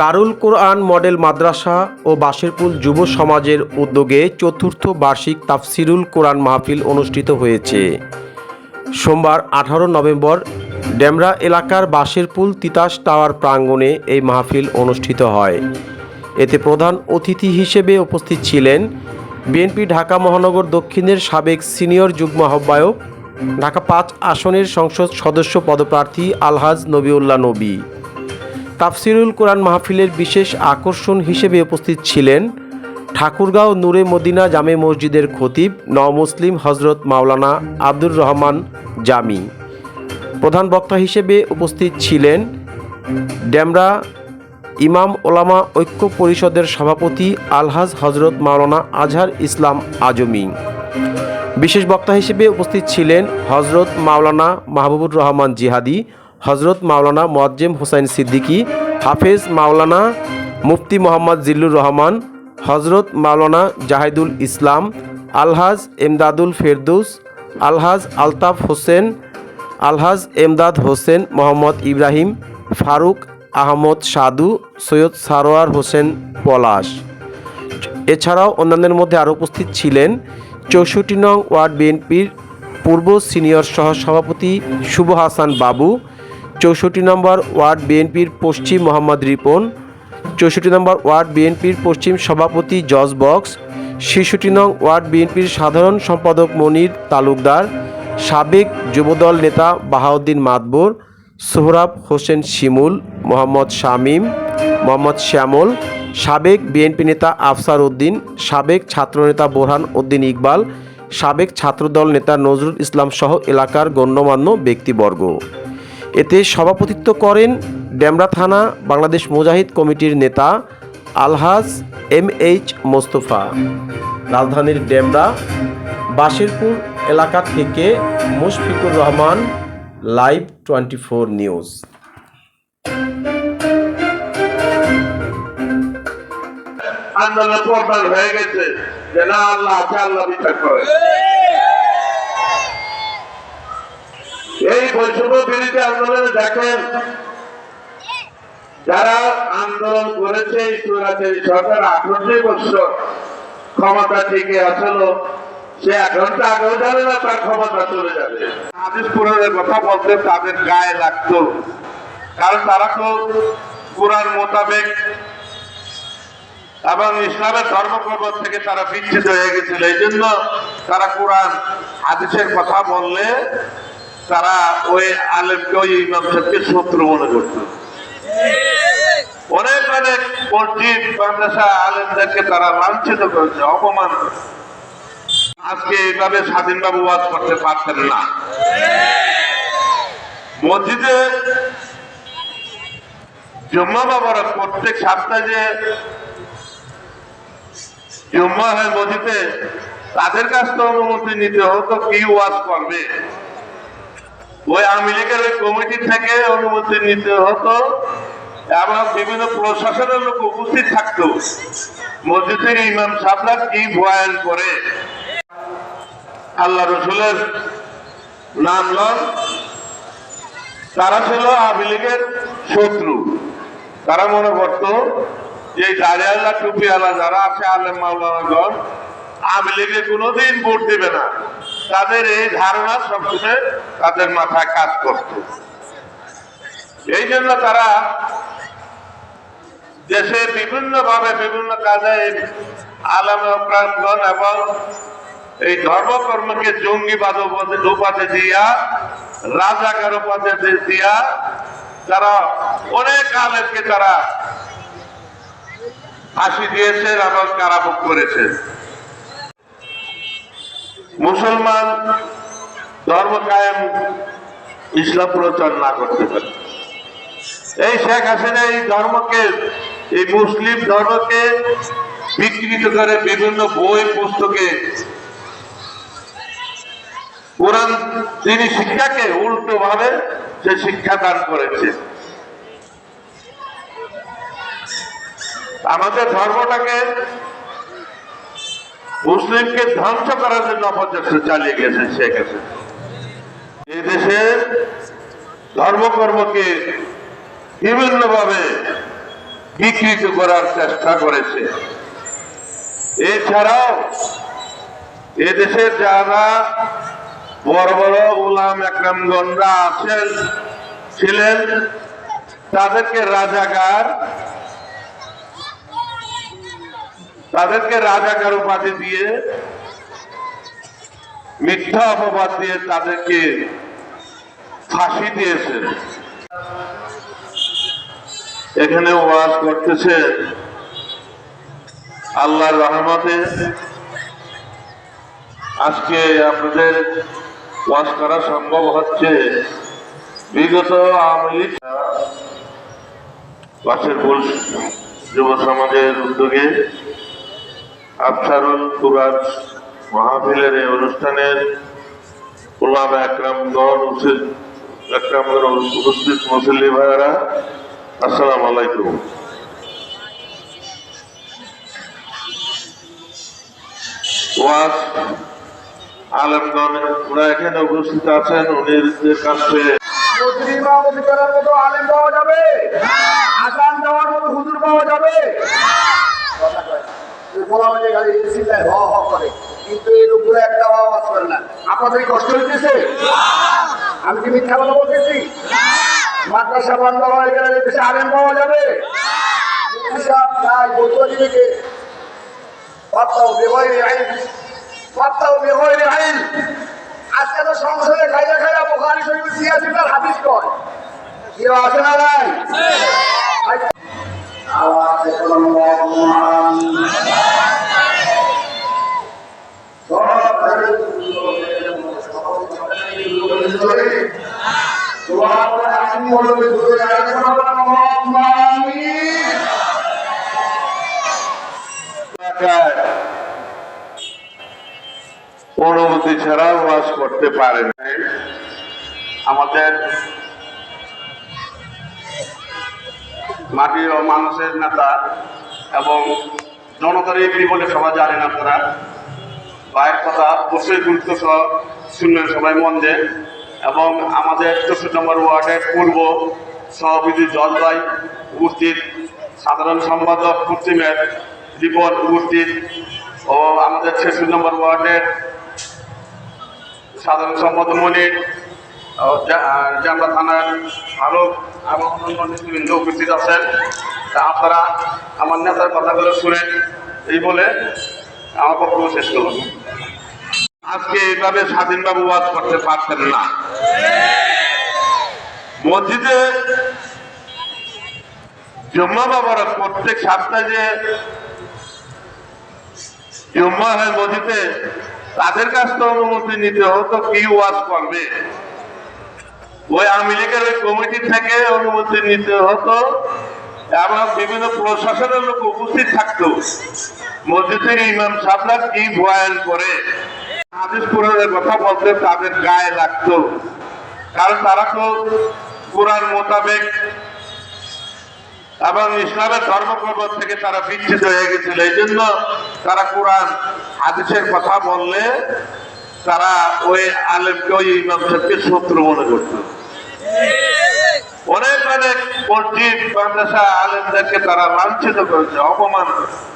দারুল কোরআন model মাদ্রাসা ও বাসেরপুল যুব সমাজের উদ্যোগে চতুর্থ বার্ষিক তাফসিরুল কোরআন মাহফিল অনুষ্ঠিত হয়েছে। সোমবার আঠারো নভেম্বর ডেমরা এলাকার বাসেরপুল তিতাস টাওয়ার প্রাঙ্গণে এই মাহফিল অনুষ্ঠিত হয়। এতে প্রধান অতিথি হিসেবে উপস্থিত ছিলেন বিএনপি, ঢাকা মহানগর দক্ষিণের সাবেক সিনিয়র যুগ্ম আহ্বায়ক, ঢাকা পাঁচ আসনের সংসদ সদস্য পদপ্রার্থী আলহাজ নবিউল্লাহ নবী। তাফসিরুল কোরআন মাহফিলের বিশেষ আকর্ষণ হিসেবে উপস্থিত ছিলেন ঠাকুরগাঁও নূরে মদিনা জামে মসজিদের খতিব নমুসলিম হজরত মাওলানা আব্দুর রহমান জামি। প্রধান বক্তা হিসেবে উপস্থিত ছিলেন ডেমরা ইমাম ওলামা ঐক্য পরিষদের সভাপতি আলহাজ হজরত মাওলানা আজহার ইসলাম আজমি। বিশেষ বক্তা হিসেবে উপস্থিত ছিলেন হজরত মাওলানা মাহবুবুর রহমান জিহাদি, হজরত মাওলানা মোয়াজ্জেম হোসাইন সিদ্দিকী, হাফেজ মাওলানা মুফতি মোহাম্মদ জিল্লুর রহমান, হজরত মাওলানা জাহিদুল ইসলাম, আলহাজ এমদাদুল ফেরদৌস, আলহাজ আলতাফ হোসেন, আলহাজ এমদাদ হোসেন মোহাম্মদ ইব্রাহিম, ফারুক আহমদ সাধু, সৈয়দ সারোয়ার হোসেন পলাশ। এছাড়াও অন্যান্যের মধ্যে আরও উপস্থিত ছিলেন চৌষট্টি নং ওয়ার্ড বিএনপির পূর্ব সিনিয়র সহ সভাপতি শুভ হাসান বাবু, চৌষট্টি নম্বর ওয়ার্ড বিএনপির পশ্চিম মোহাম্মদ রিপন, চৌষট্টি নম্বর ওয়ার্ড বিএনপির পশ্চিম সভাপতি জজ বক্স, ছেষট্টি নং ওয়ার্ড বিএনপির সাধারণ সম্পাদক মনির তালুকদার, সাবেক যুবদল নেতা বাহাউদ্দিন মাতবর সোহরাব হোসেন শিমুল, মোহাম্মদ শামীম, মোহাম্মদ শ্যামল, সাবেক বিএনপি নেতা আফসার উদ্দিন, সাবেক ছাত্রনেতা বোরহান উদ্দিন ইকবাল, সাবেক ছাত্রদল নেতা নজরুল ইসলাম সহ এলাকার গণ্যমান্য ব্যক্তিবর্গ। এতে সভাপতিত্ব করেন ডেমরা থানা বাংলাদেশ মুজাহিদ কমিটির নেতা আলহাজ এম এইচ মোস্তফা। রাজধানীর ডেমরা বাশিরপুর এলাকা থেকে Mushfiqur Rahman live twenty four news এই বৈষম্য বিরোধী আন্দোলনে দেখেন, যারা আন্দোলন করেছে সরকার আঠারোশো বছর ক্ষমতা থেকে আসলো। সে এক ঘণ্টা তার কথা বলতে তাদের গায়ে লাগতো। কারণ তারা তো কোরআন মোতাবেক এবং থেকে হাদিসের কথা বললে তারা ওই আলেমকে, ওই ইমাম সাহেবকে শত্রু মনে করত। অনেক অনেক মসজিদ আলেমদেরকে তারা লাঞ্ছিত করেছে, অপমান করেছে। আজকে এইভাবে স্বাধীনভাবে ওয়াজ করতে পারতেন না। মসজিদে জম্মা বাবারা প্রত্যেক সপ্তাহে যে জুম্মা হয় মসজিদে, তাদের কাছ থেকে অনুমতি নিতে হতো কি ওয়াজ করবে। ওই আওয়ামী লীগের ওই কমিটি থেকে অনুমতি নিতে হতো এবং বিভিন্ন প্রশাসনের লোক উপস্থিত থাকতো। মসজিদের ইমাম সাহেবরা কি বয়ান করে? আল্লাহ রসুলের নাম লন তারা ছিল আওয়ামী লীগের শত্রু। তারা মনে করতো যে দাঁড়িয়ালা টুপিওয়ালা যারা আছে, আলেম মাওলানাগণ, আওয়ামী লীগে কোনোদিন ভোট দেবে না। তাদের এই ধারণা সবসময় তাদের মাথায় কাজ করত। এই জন্য তারা দেশে বিভিন্ন ভাবে বিভিন্ন কাজে আলম প্রাণগণ এবং এই ধর্মকর্মকে জঙ্গিবাদ উপাধি উপাধি দিয়া, রাজাকার উপাধি দিয়া তারা অনেক আলেমকে তারা ফাঁসি দিয়েছেন এবং কারাভোগ করেছেন মুসলমান ধর্ম কায়েম, ইসলাম প্রচার না করতে পারে। এই শেখ হাসিনা এই ধর্মকে, এই মুসলিম ধর্মকে বিকৃত করে বিভিন্ন বই, পুস্তকে কোরআন তিনি শিক্ষাকে উল্টো ভাবে সে শিক্ষা দান করেছে। আমাদের ধর্মটাকে মুসলিমকে ধ্বংস করার জন্য অপচেষ্টা চালিয়ে গেছে শেখ হাসিনা। এই দেশের ধর্মকর্মকে বিভিন্নভাবে বিকৃত করার চেষ্টা করেছে। এছাড়াও এদেশের যারা বড় বড় উলাম একরামগণরা আছেন, ছিলেন তাদেরকে রাজাকার তাদেরকে রাজাকার উপাধি দিয়ে, মিথ্যা অপবাদ দিয়ে তাদেরকে ফাঁসি দিয়েছেন। এখানে ওয়াজ করতেছে আল্লাহর রহমতে। আজকে আপনাদের ওয়াজ করা সম্ভব হচ্ছে। বিগত আওয়ামী লীগ যুব সমাজের উদ্যোগে আফসারুল কুরাজ মাহফিলের এই অনুষ্ঠানের ওলাম একরামগণ উপস্থিত মুসল্লি ভাইয়েরা, আসসালামু আলাইকুম। ওয়াজ আলমগণ ওরা এখানে উপস্থিত আছেন কাছে মতো আলেম পাওয়া যাবে? মতো পাওয়া যাবে। এই হ হ করে কিন্তু এর উপরে একটা করে না কষ্ট আমি কি মিথ্যা কথা বলতেছি? মাদ্রাসা বন্ধ হয়ে গেলে এই দেশে আলেম পাওয়া যাবে? হিসাব নাই আইন পাত্তাও বেগরে আইন আজকে তো সংসদে খাইয়া খাইয়া বোখারি শরীফ সিয়াসিটার হাদিস কয় কেউ আছে না নাই আওয়াজ এখন মহান এলাকায় অনুমতি ছাড়া ওয়াজ করতে পারে না। আমাদের মাটি ও মানুষের নেতা এবং জনতার এগিয়ে বলে সবাই জানেন আপনারা বাইরের কথা অবশ্যই গুরুত্ব সহ শুনলেন সবাই মন দেন এবং আমাদের চৌষট্টি নম্বর ওয়ার্ডের পূর্ব সভাপতি জলদাই উপস্থিত, সাধারণ সম্পাদক পশ্চিমের রিপন উপস্থিত ও আমাদের ছেষট্টি নম্বর ওয়ার্ডের সাধারণ সম্পাদক মনির জামরা থানার আরও এবং অন্যান্য নেতৃবৃন্দ উপস্থিত আছেন। তা আপনারা আমার নেতার কথাগুলো শুনেন, এই বলে আমার পক্ষে শেষ করলাম। আজকে এইভাবে স্বাধীনভাবে ওয়াজ করতে পারতেন না। মসজিদে জম্মা বাবারা প্রত্যেক সপ্তাহে যে জম্মা হয় মসজিদে তাদের কাছ থেকে অনুমতি নিতে হতো, কি ওয়াজ করবে? ওই আওয়ামী লীগের ওই কমিটি থেকে অনুমতি নিতে হতো এবং বিভিন্ন প্রশাসনের লোক উপস্থিত থাকতো। মসজিদের ইমাম সাহেবরা কি বয়ান করে? হাদিস কোরআনের কথা বলতে তাদের গায়ে লাগতো। কারণ তারা তো কোরআন মোতাবেক এবং ইসলামের ধর্মকর্ম থেকে তারা বিচ্ছিত হয়ে গেছিল। এই জন্য তারা কোরআন, হাদিসের কথা বললে তারা ওই আলেমকে ওই ইমাম সাহেবকে শত্রু মনে করত। অনেক অনেক মসজিদ, মাদ্রাসা আলেমদেরকে তারা লাঞ্ছিত করেছে, অপমান করেছে।